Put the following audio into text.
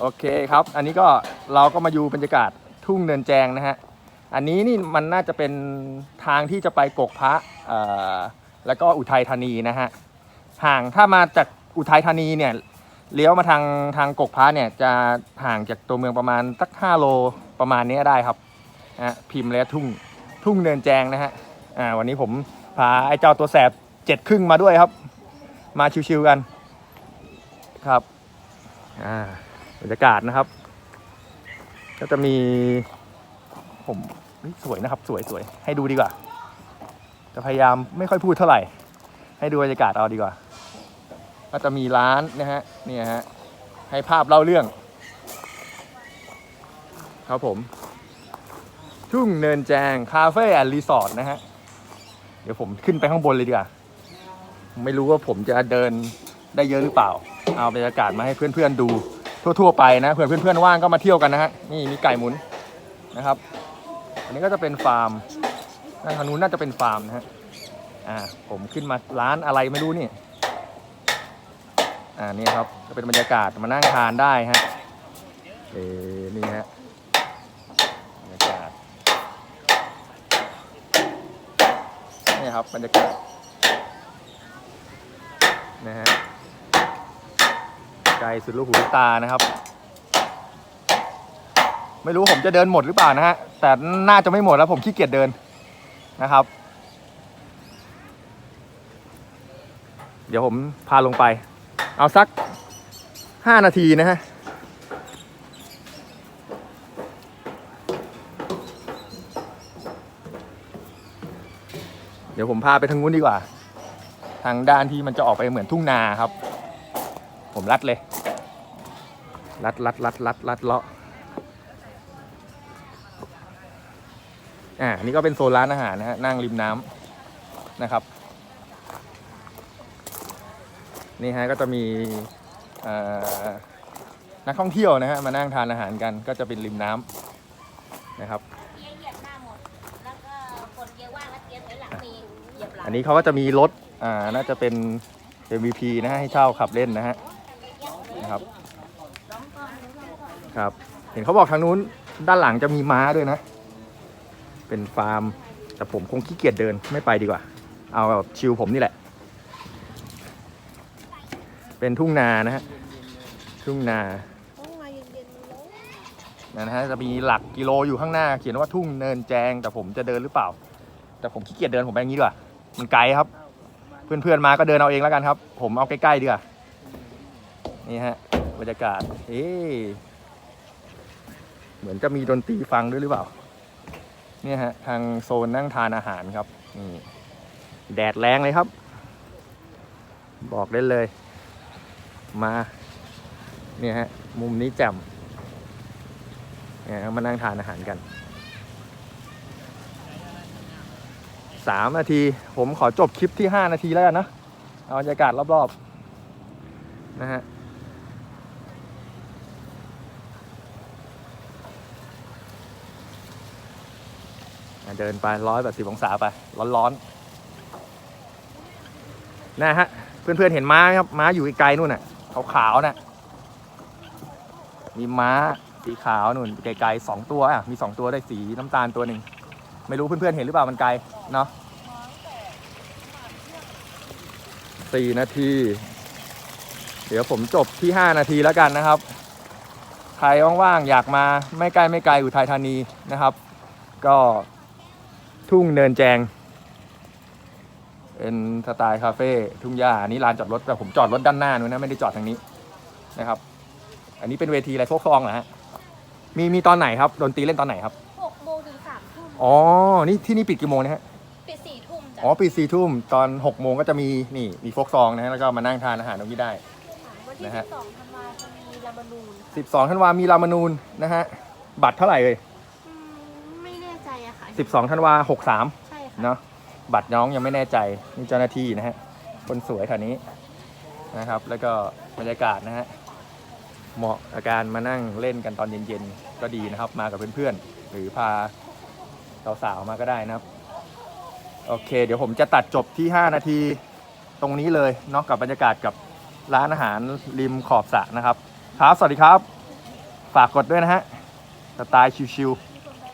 โอเคครับ อันนี้ก็เราก็มาอยู่บรรยากาศทุ่งเนินแจงนะฮะ อันนี้นี่มันน่าจะเป็นทางที่จะไปกกพระแล้วก็อุทัยธานีนะฮะ ห่างถ้ามาจากอุทัยธานีเนี่ยเลี้ยวมาทางทางกกพระเนี่ยจะห่างจากตัวเมืองประมาณสัก5โลประมาณนี้ได้ครับนะพิมพ์แล้วทุ่งทุ่งเนินแจงนะฮะอ่าวันนี้ผมพาไอ้เจ้าตัวแสบเจ็ดครึ่งมาด้วยครับ มาชิวๆกันครับอ่า บรรยากาศนะครับ ก็จะมีผมสวยนะครับ สวยสวยให้ดูดีกว่า จะพยายามไม่ค่อยพูดเท่าไหร่ ให้ดูบรรยากาศเอาดีกว่า ก็จะมีร้านนะฮะนี่ฮะให้ภาพเล่าเรื่อง ครับผม ทุ่งเนินแจงคาเฟ่แอนด์รีสอร์ทนะฮะเดี๋ยวผมขึ้นไปข้างบนเลยดีกว่า ไม่รู้ว่าผมจะเดินได้เยอะหรือเปล่า เอาบรรยากาศมาให้เพื่อนๆดู ทั่วๆไปนะเพื่อนเพื่อนๆว่างก็มาเที่ยวกันนะฮะนี่มีไก่หมุนนะครับ อันนี้ก็จะเป็นฟาร์มทางนู้นน่าจะเป็นฟาร์มนะฮะอ่าผมขึ้นมาร้านอะไรไม่รู้นี่อ่านี่ครับจะเป็นบรรยากาศมานั่งทานได้ฮะเออนี่ฮะบรรยากาศนี่ครับบรรยากาศนะฮะ ไกลสุดลูกหูลูกตานะครับ ไม่รู้ผมจะเดินหมดหรือเปล่านะฮะ แต่น่าจะไม่หมดแล้วผมขี้เกียจเดินนะครับ เดี๋ยวผมพาลงไป เอาสักห้านาทีนะฮะเดี๋ยวผมพาไปทางนู้นดีกว่า ทางด้านที่มันจะออกไปเหมือนทุ่งนาครับ ผมลัดเลยลัดลัดลัดลัดลัดเลาะอ่าอันนี่ก็เป็นโซนร้านอาหารนะฮะนั่งริมน้ำนะครับ นี่ฮะก็จะมีเอ่อนักท่องเที่ยวนะฮะมานั่งทานอาหารกันก็จะเป็นริมน้ำนะครับเกียร์เหยียบหน้าหมดแล้วก็กดเกียร์ว่างแล้วเกียร์ถอยหลังมีเหยียบหลังอันนี้เขาก็จะมีรถอ่าน่าจะเป็น MVP นะฮะให้เช่าขับเล่นนะฮะนะ ครับ ครับ เห็นเขาบอกทางนู้นด้านหลังจะมีม้าด้วยนะ เป็นฟาร์ม แต่ผมคงขี้เกียจเดินไม่ไปดีกว่า เอาแบบชิลผมนี่แหละ เป็นทุ่งนานะฮะ ทุ่งนานะฮะจะมีหลักกิโลอยู่ข้างหน้า เขียนว่าทุ่งเนินแจง แต่ผมจะเดินหรือเปล่า แต่ผมขี้เกียจเดินผมไปอย่างนี้ดีกว่า มันไกลครับ เพื่อนๆมาก็เดินเอาเองแล้วกันครับ ผมเอาใกล้ๆดีกว่า นี่ฮะบรรยากาศ เอ๊เหมือนจะมีดนตรีฟังด้วยหรือเปล่า เนี่ยฮะทางโซนนั่งทานอาหารครับ นี่ แดดแรงเลยครับ บอกได้เลย มา เนี่ยฮะ มุมนี้แจ่มเนี่ยมานั่งทานอาหารกันสามนาที ผมขอจบคลิปที่ห้านาทีแล้วกันนะ เอาบรรยากาศรอบๆ นะฮะ เดินไปร้อยแบบสิบองศาไป ร้อนๆนะฮะ เพื่อนๆเห็นม้าไหมครับ ม้าอยู่ไกลๆนู่นน่ะขาวๆน่ะ มีม้าสีขาวนู่นไกลๆสองตัวอะ มีสองตัวได้สีน้ำตาลตัวหนึ่ง ไม่รู้เพื่อนๆเห็นหรือเปล่ามันไกล เนาะสี่นาที เดี๋ยวผมจบที่ห้านาทีแล้วกันนะครับ ใครว่างๆอยากมาไม่ใกล้ไม่ไกลอุทัยธานีนะครับ ก็ ทุ่งเนินแจง เป็นสไตล์คาเฟ่ทุ่งหญ้าอันนี้ลานจอดรถแต่ผมจอดรถด้านหน้านู้นนะไม่ได้จอดทางนี้นะครับ อันนี้เป็นเวทีอะไรโฟกซองเหรอฮะมีมีตอนไหนครับดนตรีเล่นตอนไหนครับหกโมงถึงสามทุ่มอ๋อนี่ที่นี่ปิดกี่โมงนะฮะปิดสี่ทุ่มจ้ะอ๋อปิดสี่ทุ่มตอนหกโมงก็จะมีนี่มีโฟกซองนะฮะแล้วก็มานั่งทานอาหารตรงนี้ได้ วันที่นะสิฮะบสองธันวาจะมีลาบานูน สิบสองธันวามีรามนูนนะฮะบัตรเท่าไหร่เลย สิ12ธันวา63 ใช่ค่ะ เนาะบัตรน้องยังไม่แน่ใจนี่เจ้าหน้าที่นะฮะ คนสวยแถวนี้นะครับ แล้วก็บรรยากาศนะฮะ เหมาะอาการมานั่งเล่นกันตอนเย็นๆ ก็ดีนะครับ มากับเพื่อนๆ หรือพาสาวๆมาก็ได้นะครับ โอเค เดี๋ยวผมจะตัดจบที่ 5 นาทีตรงนี้เลยเนาะกับบรรยากาศกับร้านอาหารริมขอบสระนะครับ ครับ สวัสดีครับ ฝากกดด้วยนะฮะสไตล์ชิวๆ